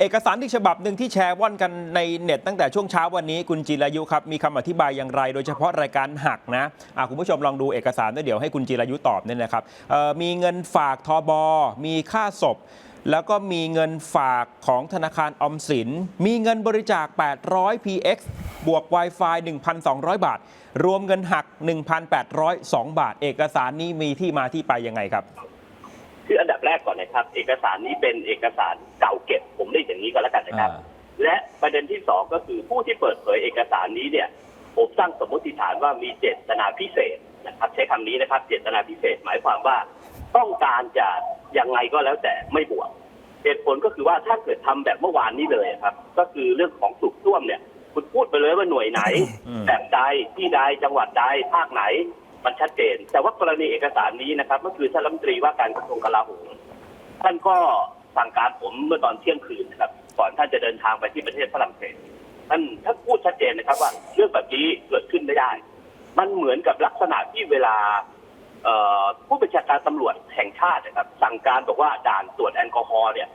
เอกสารอีกฉบับหนึ่งที่แชร์ว่อนกันในเน็ตตั้งแต่ช่วงเช้าวันนี้คุณจิรายุครับมีคำอธิบายอย่างไร โดยเฉพาะรายการหักนะะคุณผู้ชมลองดูเอกสารด้วเดี๋ยวให้คุณจิรายุตอบเนี่ยนะครับมีเงินฝากทบมีค่าศพ แล้วก็มีเงินฝากของธนาคารอมสิน มีเงินบริจาค 800 px บวก Wi-Fi 1,200 บาท รวมเงินหัก 1,802 บาท เอกสารนี้มีที่มาที่ไปยังไงครับ แรกก่อนนะครับ เอกสารนี้เป็นเอกสารเก่าเก็บ ผมเรียกอย่างนี้ก็แล้วกันนะครับอ่าและประเด็นที่สองก็คือผู้ที่เปิดเผยเอกสารนี้เนี่ยผมตั้งสมมติฐานว่ามีเจตนาพิเศษนะครับ ใช้คำนี้นะครับ เจตนาพิเศษหมายความว่า ต้องการจะยังไงก็แล้วแต่ไม่บวกเหตุผลก็คือว่าถ้าเกิดทำแบบเมื่อวานนี้เลยครับ ก็คือเรื่องของสูบซ่วมเนี่ยคุณพูดไปเลยว่าหน่วยไหนอืมแบบใดที่ใดจังหวัดใดภาคไหนมันชัดเจน แต่ว่ากรณีเอกสารนี้นะครับก็คือท่านรัฐมนตรีว่าการกระทรวงกลาโหม ท่านก็สั่งการผมเมื่อตอนเที่ยงคืนนะครับ ก่อนท่านจะเดินทางไปที่ประเทศฝรั่งเศสท่านท่านพูดชัดเจนนะครับว่าเรื่องแบบนี้เกิดขึ้นไม่ได้ มันเหมือนกับลักษณะที่เวลาเอ่อผู้บัญชาการตำรวจแห่งชาตินะครับ สั่งการบอกว่าด่านตรวจแอลกอฮอล์เนี่ย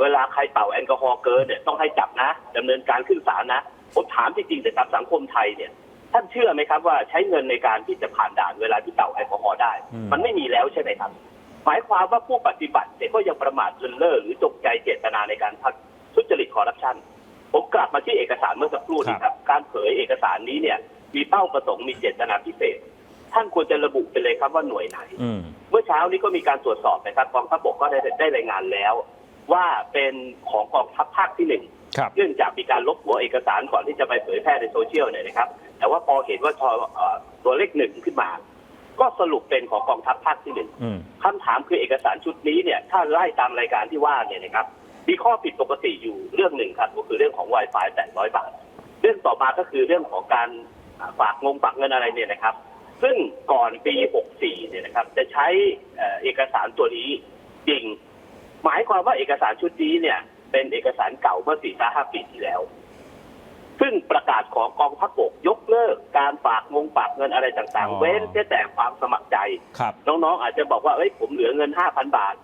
เวลาใครเป่าแอลกอฮอล์เกินเนี่ยต้องให้จับนะดำเนินการขึ้นศาลนะผมถามจริงๆแต่ครับสังคมไทยเนี่ย ท่านเชื่อไหมครับว่าใช้เงินในการที่จะผ่านด่านเวลาที่เป่าแอลกอฮอล์ได้อืมมันไม่มีแล้วใช่ไหมครับ หมายความว่าผู้ปฏิบัติเนี่ยก็ยังประมาทเลินเล่อหรือจงใจเจตนาในการทักทุจริตคอร์รัปชันผมกลับมาที่เอกสารเมื่อสักครู่นี้ครับ การเผยเอกสารนี้เนี่ย มีเป้าประสงค์มีเจตนาพิเศษ ท่านควรจะระบุไปเลยครับว่าหน่วยไหนอืมเมื่อเช้านี้ก็มีการตรวจสอบนะครับกองทัพบกก็ได้ได้รายงานแล้ว ว่าเป็นของกองทัพภาคที่หนึ่งครับเนื่องจากมีการลบหัวเอกสารก่อนที่จะไปเผยแพร่ในโซเชียลเนี่ยนะครับ แต่ว่าพอเห็นว่าทอเอ่อตัวเลขหนึ่งขึ้นมาก็ สรุปเป็นของกองทัพภาคที่หนึ่งอืมคำถามคือเอกสารชุดนี้เนี่ยถ้าไล่ตามรายการที่ว่าเนี่ยนะครับมีข้อผิดปกติอยู่เรื่องหนึ่งครับก็คือเรื่องของ Wi-Fi 800 บาท เรื่องต่อมาก็คือเรื่องของการฝากงงฝากเงินอะไรเนี่ยนะครับ ซึ่งก่อนปี 64 เนี่ยนะครับ จะใช้เอ่อเอกสารตัวนี้จริง หมายความว่าเอกสารชุดนี้เนี่ย เป็นเอกสารเก่าเมื่อ4 5ปีที่แล้ว ซึ่งประกาศของกองทัพบกยกเลิกการฝากงงฝากเงินอะไรต่างอ๋อๆเว้นแต่ความสมัครใจ ครับ น้องๆอาจจะบอกว่าเอ้ยผมเหลือเงินห้าพันบาท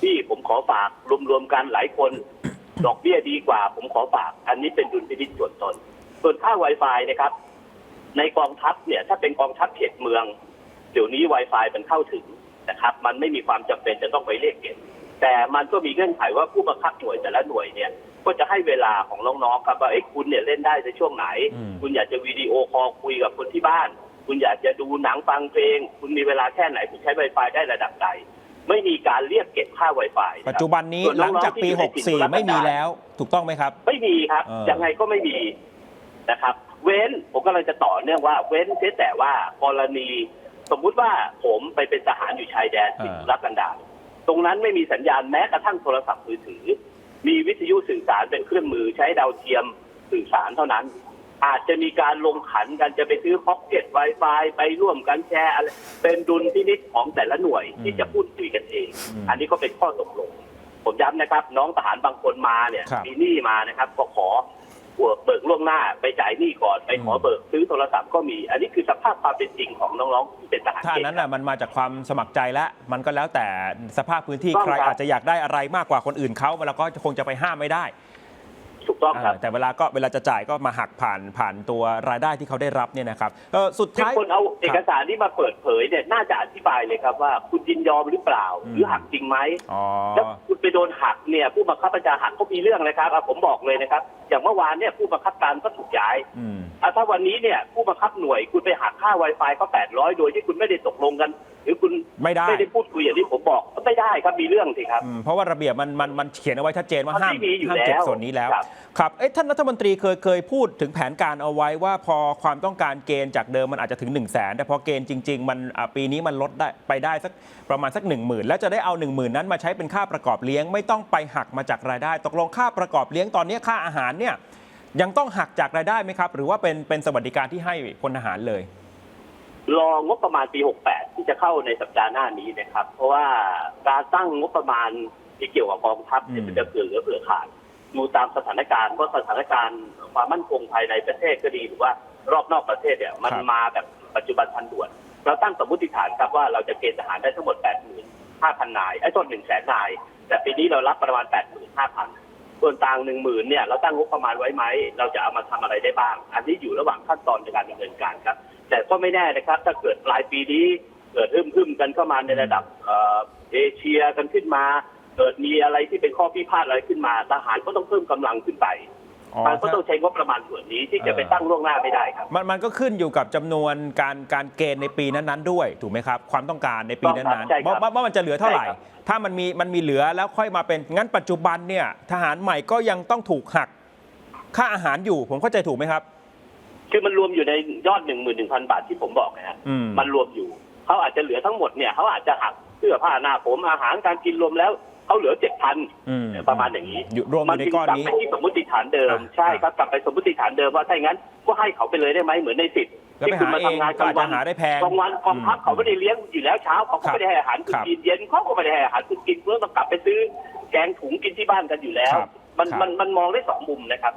ที่ผมขอฝากรวมๆกันหลายคน ดอกเบี้ยดีกว่า ผมขอฝาก อันนี้เป็นดุลพินิจส่วนตน ส่วนค่า Wi-Fi นะครับ ในกองทัพเนี่ย ถ้าเป็นกองทัพเขตเมือง เดี๋ยวนี้ Wi-Fi มันเข้าถึงนะครับ มันไม่มีความจำเป็นจะต้องไปเรียกเก็บแต่มันก็มีเงื่อนไขว่าผู้บังคับหน่วยแต่ละหน่วยเนี่ย ก็จะให้เวลาของน้องๆครับว่าเอ้ยคุณเนี่ยเล่นได้ในช่วงไหน อืม คุณอยากจะวิดีโอคอลคุยกับคนที่บ้าน คุณอยากจะดูหนังฟังเพลง คุณมีเวลาแค่ไหน คุณใช้ Wi-Fi ได้ระดับใด ไม่มีการเรียกเก็บค่า Wi-Fi ะครับปัจจุบันนี้ส่วหลังน้อๆจากปีที่อยู่ในถิ่นทุร64ไม่มีกันดารแล้ว ถูกต้องไหมครับ ไม่มีครับ เออ ยังไงก็ไม่มีนะครับ เว้นผมกำลังจะต่อเนื่องว่า เว้นเสียแต่ว่ากรณี สมมุติว่าผมไปเป็นทหารอยู่ชายแดนที่ทุรกันดารตรงนั้นไม่มีสัญญาณแม้กระทั่งโทรศัพท์มือถือ มีวิทยุสื่อสารเป็นเครื่องมือใช้ดาวเทียมสื่อสารเท่านั้น อาจจะมีการลงขันกันจะไปซื้อพ็อกเก็ต Wi-Fi ไปร่วมกันแชร์อะไรเป็นดุลพินิจของแต่ละหน่วยที่จะพูดคุยกันเองอืมอันนี้ก็เป็นข้อตกลง ผมย้ำนะครับ น้องทหารบางคนมาเนี่ยครับมีหนี้มานะครับ ก็ขอ เบิกล่วงหน้าไปจ่ายหนี้ก่อนไปขออืมเบิกซื้อโทรศัพท์ก็มี อันนี้คือสภาพความเป็นจริงของน้องๆที่เป็นทหารถ้าอันนั้นน่ะมันมาจากความสมัครใจแล้วมันก็แล้วแต่สภาพพื้นที่ต้องใครครับอาจจะอยากได้อะไรมากกว่าคนอื่นเขาเราก็คงจะไปห้ามไม่ได้ ถูกต้องครับอ่าแต่เวลาก็เวลาจะจ่ายก็มาหักผ่านผ่านตัวรายได้ที่เขาได้รับเนี่ยนะครับเออสุดที่ท้ายคนเอาเอกสารที่มาเปิดเผยเนี่ยน่าจะอธิบายเลยครับว่าคุณยินยอมหรือเปล่าอืมหรือหักจริงไหมอ๋อแล้วคุณไปโดนหักเนี่ยผู้บังคับบัญชาหักเขามีเรื่องเลยครับอะผมบอกเลยนะครับ อย่างเมื่อวานเนี่ยผู้บังคับการก็ถูกย้ายอืมอะถ้าวันนี้เนี่ยผู้บังคับหน่วยคุณไปหักค่า Wi-Fi เขา800โดยที่คุณไม่ได้ตกลงกันหรือคุณ ไม่ได้ไม่ได้พูดคุยอย่างที่ผมบอกก็ไม่ได้ครับมีเรื่องสิครับ อืมเพราะว่าระเบียบมันมันมันเขียนเอาไว้ชัดเจนว่ามันห้ามไม่มีอยู่ห้ามเก็บแล้วส่วนนี้แล้ว ครับ ครับเอ้ยท่านรัฐมนตรีเคยเคยพูดถึงแผนการเอาไว้ว่าพอความต้องการเกณฑ์จากเดิมมันอาจจะถึง 1 0 0 0 0แสนแต่พอเกณฑ์จริง ๆ มันอะปีนี้มันลดได้ไปได้สักประมาณสัก 1 0,000 แล้วจะได้เอา 1 0,000 นั้นมาใช้เป็นค่าประกอบเลี้ยงไม่ต้องไปหักมาจากรายได้ ตกลงค่าประกอบเลี้ยงตอนนี้ค่าอาหารเนี่ยยังต้องหักจากรายได้ไหมครับ หรือว่าเป็นเป็นสวัสดิการที่ให้พลทหารเลย รองบประมาณปี 68 ที่จะเข้าในสัปดาห์หน้านี้นะครับ เพราะว่าการตั้งงบประมาณที่เกี่ยวกับกองทัพเนี่ยอืมมันจะเกิดเหลือเผื่อขาดดูตามสถานการณ์ว่าสถานการณ์ความมั่นคงภายในประเทศก็ดีหรือว่ารอบนอกประเทศเนี่ยมันมาแบบปัจจุบันทันด่วนเราตั้งสมมติฐานครับว่าเราจะเกณฑ์ทหารได้ทั้งหมด 85,000นายไอ้ต้น1 0 0 0 0 0นาย แต่ปีนี้เรารับประมาณ 85,000 ส่วนต่างหนึ่งหมื่นเนี่ยเราตั้งงบประมาณไว้ไหม เราจะเอามาทำอะไรได้บ้าง อันนี้อยู่ระหว่างขั้นตอนในการดำเนินการครับ แต่ก็ไม่แน่นะครับ ถ้าเกิดปลายปีนี้เกิดฮึ่มพึ่มกันเข้ามาในระดับเอเชียกันขึ้นมา เกิดมีอะไรที่เป็นข้อพิพาทอะไรขึ้นมาทหารก็ต้องเพิ่มกำลังขึ้นไป อ๋อมันก็ต้องใช้งบประมาณส่วนนี้ที่จะไปตั้งล่วงหน้าไม่ได้ครับ มันมันก็ขึ้นอยู่กับจำนวนการการเกณฑ์ในปีนั้นๆด้วยถูกไหมครับ ความต้องการในปีต้องนั้ครับนใช่ๆครับว่าว่ามันจะเหลือเท่าไหร่ ใช่ครับ ถ้ามันมีมันมีเหลือแล้วค่อยมาเป็นงั้นปัจจุบันเนี่ยทหารใหม่ก็ยังต้องถูกหัก ค่าอาหารอยู่ผมเข้าใจถูกไหมครับ คือมันรวมอยู่ในยอดหนึ่งหมื่นหนึ่งพันบาทที่ผมบอกนะฮะอืม มันรวมอยู่เขาอาจจะเหลือทั้งหมดเนี่ยเขาอาจจะหักเสื้อผ้าหน้าผมอาหารการกินรวมแล้ว เขาเหลือเจ็ดพันอืมประมาณอย่างนี้อยู่รวมอยู่ในก้อนนี้ มัจึงกลับไปที่สมมติฐานเดิมอะใช่ครับกลับไปสมมติฐานเดิมว่าถ้าอย่างนั้นก็ให้เขาไปเลยได้ไหมเหมือนในสิทธิ์แล้วที่ไปคุณหามาเองทำงานก็กลาอาจงวัจะน หาได้แพง กลางวันกองทัพเขาไม่ได้เลี้ยงอยู่แล้วเช้าเขาก็ครับไม่ได้ให้อาหารคุณครับกินเย็นเขาก็ไม่ได้ให้อาหารคุณกินเพื่อต้องกลับไปซื้อแกงถุงกินที่บ้านกันอยู่แล้ว ครับมันครับ มันมันมองได้สองมุมนะครับ